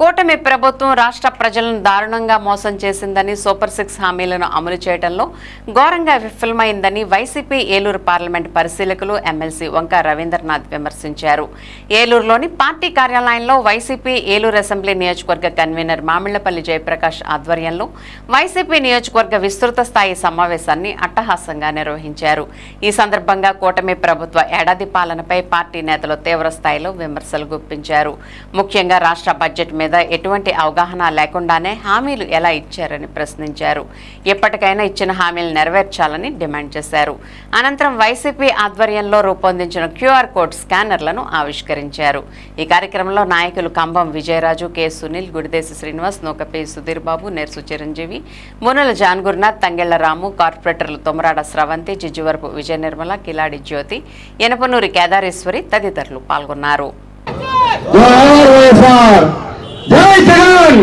కూటమి ప్రభుత్వం రాష్ట్ర ప్రజలను దారుణంగా మోసం చేసిందని సూపర్ సిక్స్ హామీలను అమలు చేయడంలో ఘోరంగా విఫలమైందని వైసీపీ ఏలూరు పార్లమెంట్ పరిశీలకులు ఎమ్మెల్సీ వంక రవీంద్రనాథ్ విమర్శించారు. ఏలూరులోని పార్టీ కార్యాలయంలో వైసీపీ ఏలూరు అసెంబ్లీ నియోజకవర్గ కన్వీనర్ మామిళ్ళపల్లి జయప్రకాష్ ఆధ్వర్యంలో వైసీపీ నియోజకవర్గ విస్తృత స్థాయి సమావేశాన్ని అట్టహాసంగా నిర్వహించారు. ఈ సందర్భంగా కూటమి ప్రభుత్వ ఏడాది పాలనపై పార్టీ నేతలు తీవ్ర స్థాయిలో విమర్శలు గుప్పించారు. ముఖ్యంగా రాష్ట్ర బడ్జెట్ మీద ఎటువంటి అవగాహన లేకుండానే హామీలు ఎలా ఇచ్చారని ప్రశ్నించారు. ఎప్పటికైనా ఇచ్చిన హామీలు నెరవేర్చాలని డిమాండ్ చేశారు. అనంతరం వైసీపీ ఆధ్వర్యంలో రూపొందించిన క్యూఆర్ కోడ్ స్కానర్లను ఆవిష్కరించారు. ఈ కార్యక్రమంలో నాయకులు కంబం విజయరాజు కె. సునీల్ గుడిదేశ శ్రీనివాస్ నూకపే సుధీర్ బాబు నెర్సు చిరంజీవి మునుల జాన్ గురునాథ్ తంగెళ్ళ రాము కార్పొరేటర్లు తుమరాడ స్రవంతి జిజ్జువరపు విజయ నిర్మల కిలాడి జ్యోతి ఎనపనూరి కేదారేశ్వరి తదితరులు పాల్గొన్నారు. జై జగన్!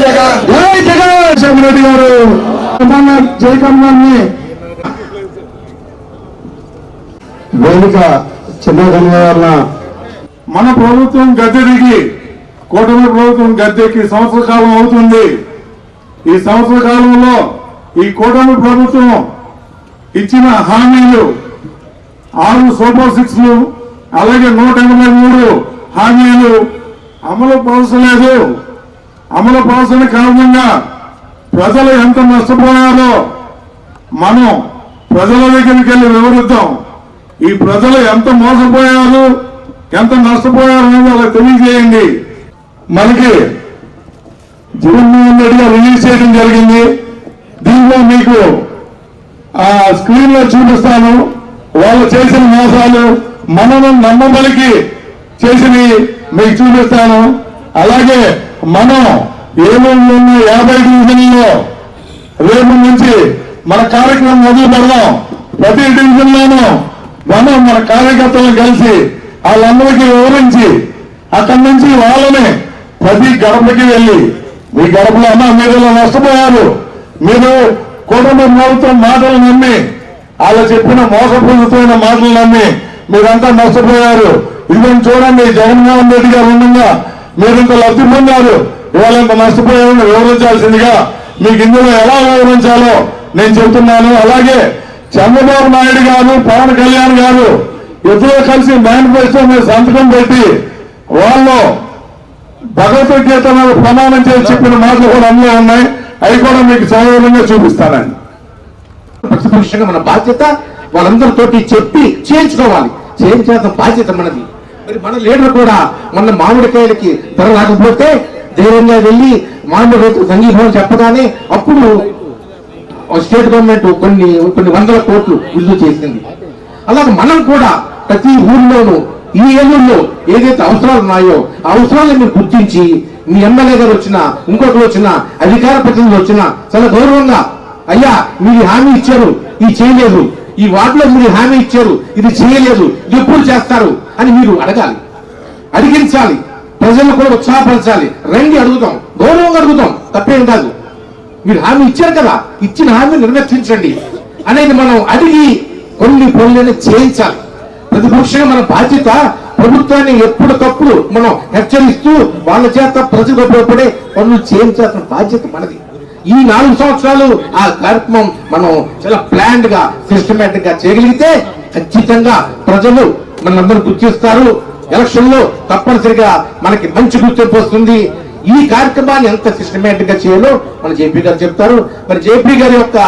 జగన్! గారు! వేదిక మన ప్రభుత్వం గద్దె దిగి కూటమి ప్రభుత్వం గద్దెకి సంవత్సర కాలం అవుతుంది. ఈ సంవత్సర కాలంలో ఈ కూటమి ప్రభుత్వం ఇచ్చిన హామీలు ఆరు సూపర్ సిక్స్లు అలాగే నూట ఎనభై మూడు హామీలు అమలు పరచలేదు అమలు పరచని కారణంగా ప్రజలు ఎంత నష్టపోయారో మనం ప్రజల దగ్గరికి వెళ్ళి వివరిద్దాం. ఈ ప్రజలు ఎంత మోసపోయారు ఎంత నష్టపోయారు అనేది వాళ్ళకి తెలియజేయండి. మనకి జగన్మోహన్ రెడ్డి గారు రిలీజ్ చేయడం జరిగింది. దీంట్లో మీకు ఆ స్క్రీన్లో చూపిస్తాను. వాళ్ళు చేసిన మోసాలు మనను నమ్మబలికి చేసినవి మీకు చూపిస్తాను. అలాగే మనం ఏలూరులో ఉన్న యాభై డివిజన్లో? రేపు నుంచి మన కార్యక్రమం మొదలు పెడదాం. ప్రతి డివిజన్లోనూ మనం మన కార్యకర్తలను కలిసి వాళ్ళందరికీ వివరించి అక్కడి నుంచి వాళ్ళని ప్రతి గడపకి వెళ్ళి మీ గడపలో అన్న మీరు నష్టపోయారు. మీరు కుటుంబ ప్రభుత్వం మాటలు నమ్మి వాళ్ళు చెప్పిన మోసపూరితమైన మాటలు నమ్మి మీరంతా నష్టపోయారు ఇదిగోని చూడండి జగన్మోహన్ రెడ్డి గారు ఉండగా మీరు ఇంత లబ్ధి పొందారు. ఇవాళ ఇంత నష్టపోయారని వివరించాల్సిందిగా మీకు ఇందులో ఎలా వివరించాలో నేను చెబుతున్నాను. అలాగే చంద్రబాబు నాయుడు గారు పవన్ కళ్యాణ్ గారు ఇద్దరు కలిసి మేనిఫెస్టో మీద సంతకం పెట్టి వాళ్ళు భగవద్గీత మీద ప్రమాణం చేసి చెప్పిన మాటలు కూడా అందులో ఉన్నాయి. అవి కూడా మీకు సౌకర్యంగా చూపిస్తానండి. మన బాధ్యత వాళ్ళందరితోటి చెప్పి చేయించుకోవాలి. చేయించాల్సిన బాధ్యత మనది. మరి మన లీడర్ కూడా మన మామిడికాయలకి ధర రాకపోతే ధైర్యంగా వెళ్ళి మామిడి రైతు సంఘీభావం చెప్పగానే అప్పుడు స్టేట్ గవర్నమెంట్ కొన్ని కొన్ని వందల కోట్లు విడుదల చేసింది. అలాగే మనం కూడా ప్రతి ఊర్లోనూ ఈ ఏళ్ళలో ఏదైతే అవసరాలు ఉన్నాయో ఆ అవసరాలను మీరు గుర్తించి మీ ఎమ్మెల్యే గారు వచ్చినా ఇంకొకరు వచ్చినా అధికార ప్రతినిధులు వచ్చినా చాలా గౌరవంగా అయ్యా మీరు హామీ ఇచ్చారు ఇది చేయలేదు. ఈ వార్డులో మీరు హామీ ఇచ్చారు ఇది చేయలేదు ఎప్పుడు చేస్తారు అని మీరు అడగాలి. అడిగించాలి. ప్రజలను కూడా ఉత్సాహపరచాలి. రండి అడుగుతాం గౌరవంగా అడుగుతాం తప్పేం కాదు. మీరు హామీ ఇచ్చారు కదా ఇచ్చిన హామీ నిర్వర్తించండి అనేది మనం అడిగి కొన్ని పనులను చేయించాలి. ప్రతిపక్షంగా మన బాధ్యత ప్రభుత్వాన్ని ఎప్పటికప్పుడు మనం హెచ్చరిస్తూ వాళ్ళ చేత ప్రజలకు ఉపయోగపడే పనులు చేయించాల్సిన బాధ్యత మనది. ఈ నాలుగు సంవత్సరాలు ఆ కార్యక్రమం మనం చాలా ప్లాన్డ్గా సిస్టమేటిక్గా చేయగలిగితే ఖచ్చితంగా ప్రజలు మనందరూ గుర్తిస్తారు ఎలక్షన్లో తప్పనిసరిగా మనకి మంచి గుర్తింపు వస్తుంది. ఈ కార్యక్రమాన్ని ఎంత సిస్టమేటిక్గా చేయాలో మన జేపీ గారు చెప్తారు. మరి జేపీ గారి యొక్క